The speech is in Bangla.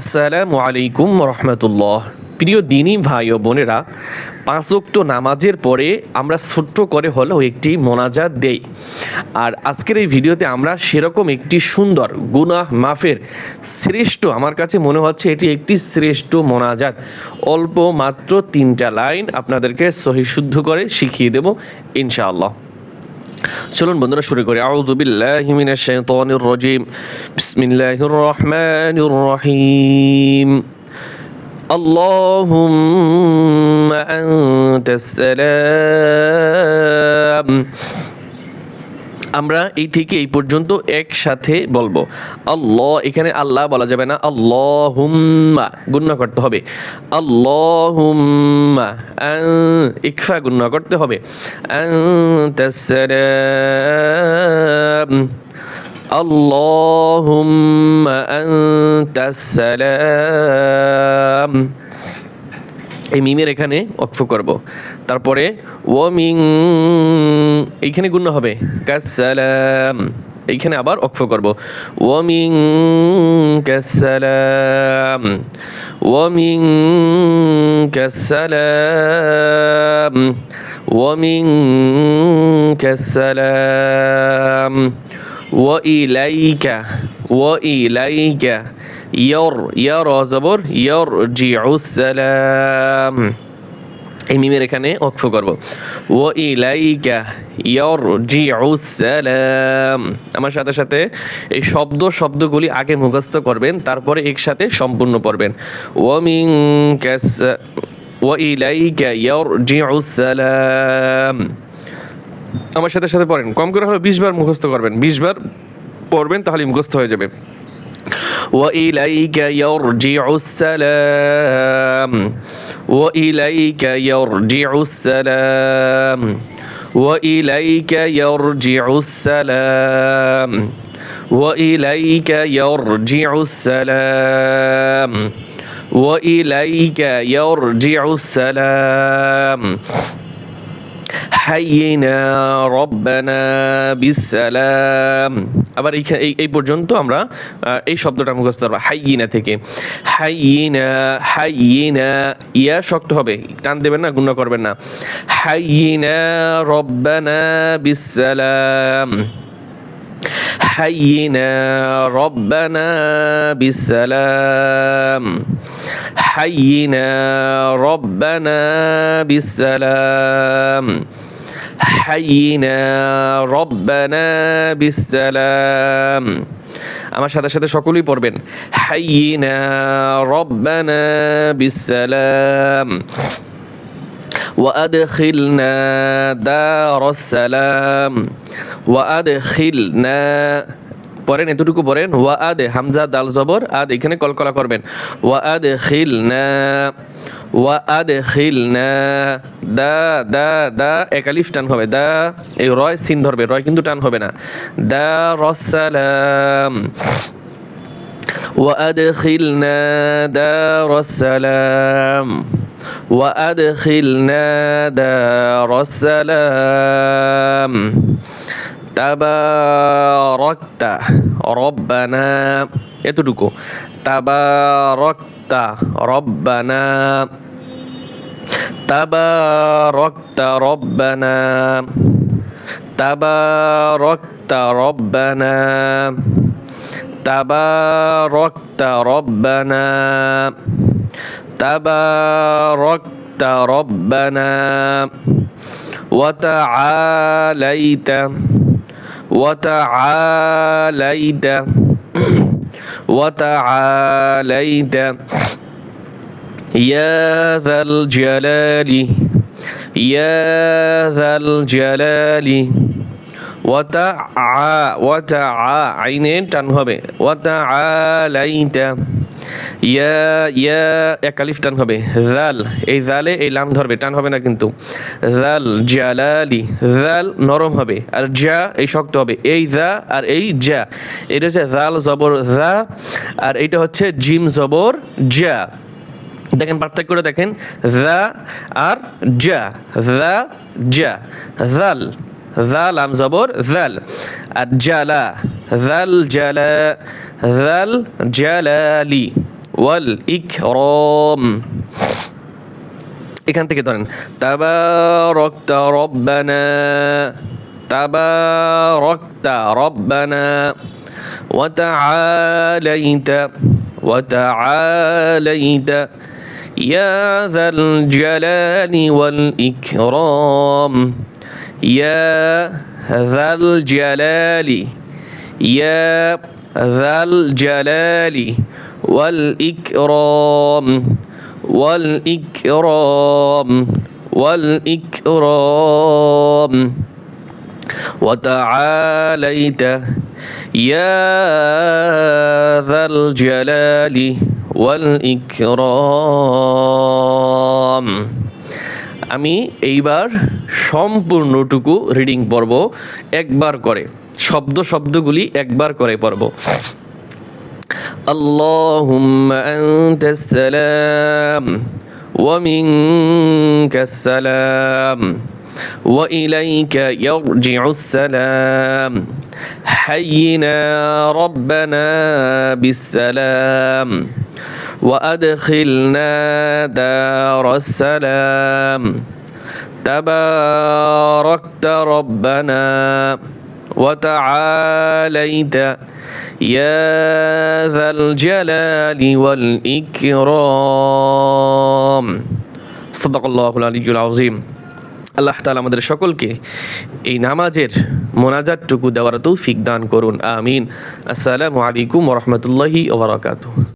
আসসালামু আলাইকুম রহমতুল্লাহ। প্রিয় দিনী ভাই ও বোনেরা, পাঁচ ওয়াক্ত নামাজের পরে আমরা ছোট্ট করে হলেও একটি মোনাজাত দেই। আর আজকের এই ভিডিওতে আমরা সেরকম একটি সুন্দর গুনাহ মাফের শ্রেষ্ঠ, আমার কাছে মনে হচ্ছে এটি একটি শ্রেষ্ঠ মোনাজাত। অল্প মাত্র তিনটা লাইন আপনাদেরকে সহি শুদ্ধ করে শিখিয়ে দেব, ইনশাআল্লাহ। চলুন বন্ধুরা শুরু করি আউযু বিল্লাহি মিনাশ শাইতানির রাজিম বিসমিল্লাহির রহমানির রহিম اللهم أنت السلام আমরা এই থেকে এই পর্যন্ত একসাথে বলব। আল্লাহ, এখানে আল্লাহ বলা যাবে না। আল্লাহুম্মা গুণ্য করতে হবে। আল্লাহুম্মা, আন, ইকফা গুণ্য করতে হবে। আল্লাহুম্মা আনতাস সালাম। এই মিমের এখানে অক্ষ করব। তারপরে ও মিং এইখানে গুণ হবে। কাসালাম এইখানে আবার অক্ষ করব। ওয়ামিং কাসালাম ওয়ামিং কাসালাম ওয়ামিং কাসালাম ও ইলাইকা ও ইলাইকা ইয়র ইয়র অজবর ইয়র জিউসালাম এই মিমের এখানে অক্ষ করব। ও ইলাইকা ইয়র জিউসালাম আমার সাথে সাথে এই শব্দ, শব্দগুলি আগে মুখস্থ করবেন, তারপরে একসাথে সম্পূর্ণ পড়বেন। ওয়ামিং ক্যাস ও ইলাইকা ইয়র জিউসালাম আমার সাথে সাথে পড়েন। কম করে হলো বিশ বার মুখস্থ করবেন। বিশ বার পড়বেন তাহলে মুখস্থ হয়ে যাবে। وإليك يرجع السلام. وإليك يرجع السلام. وإليك يرجع السلام. وإليك يرجع السلام. وإليك يرجع السلام. হাইয়িনা রব্বানা বিসালাম আবার এই এই পর্যন্ত আমরা এই শব্দটা মুখস্থ করব হাইয়িনা থেকে। হাইয়িনা হাইয়িনা ইয়া শক্ত হবে, টান দেবেন না, গুণ করবেন না। হাইয়িনা রব্বানা বিসালাম حينا ربنا بالسلام حينا ربنا بالسلام حينا ربنا بالسلام আমার সাথে সাথে সকলেই পড়বেন হাইয়িনা রব্বানা বিসালাম وأدخلنا دار السلام وأدخلنا পড়েন এতটুকু পড়েন ওয়া আদ হামজা দাল জবর আদ এখানে কলকলা করবেন ওয়া আদ খিলনা ওয়া আদ খিলনা দা দা দা একালিফ টান হবে দা এই রয় সিন ধরবে রয় কিন্তু টান হবে না দা রসালাম وأدخلنا دار السلام وأدخلنا دار السلام تباركت ربنا এতটুকু تباركت ربنا تباركت ربنا تباركت ربنا تباركت ربنا تباركت ربنا وتعاليت وتعاليت وتعاليت. يا ذا الجلال يا ذا الجلال. وتعا وتعا عينين تنهبه وتعاليت. ইয়া ইয়া, একালিফ টান হবে। জাল এই জালে এই লাম ধরবে, টান হবে না কিন্তু। জাল জালালি জাল নরম হবে, আর জা এই শক্ত হবে। এই জা আর এই জা। এটা হচ্ছে জাল জবর জা আর এইটা হচ্ছে জিম জবর জা। দেখেন, পার্থক্য করে দেখেন। জা আর জা জা জা। জাল জাল আম জবর জাল আর জালা জাল জালা জাল জালালি ওয়াল ইকরাম এখান থেকে ধরেন তাবারাকতা রব্বানা তাবারাকতা রব্বানা ওয়া তাআলাইতা ওয়া তাআলাইতা ইয়া যাল জালালি ওয়াল ইকরাম ইয়া যাল يا ذا الجلال والإكرام والإكرام والإكرام. وتعاليت يا ذا الجلال والإكرام. আমি এইবার সম্পূর্ণটুকু রিডিং পড়ব একবার করে শব্দ শব্দগুলি একবার করে পড়ব اللهم أنت السلام ومنك السلام وإليك يرجع السلام حينا ربنا بالسلام وأدخلنا دار السلام تباركت ربنا وتعاليت يا ذا الجلال والإكرام صدق الله العلي العظيم আল্লাহ তাআলা আমাদের সকলকে এই নামাজের মোনাজাতটুকু দেওয়ার তৌফিক দান করুন আমিন আসসালামু আলাইকুম ওয়া রাহমাতুল্লাহি ওয়া বারাকাতুহু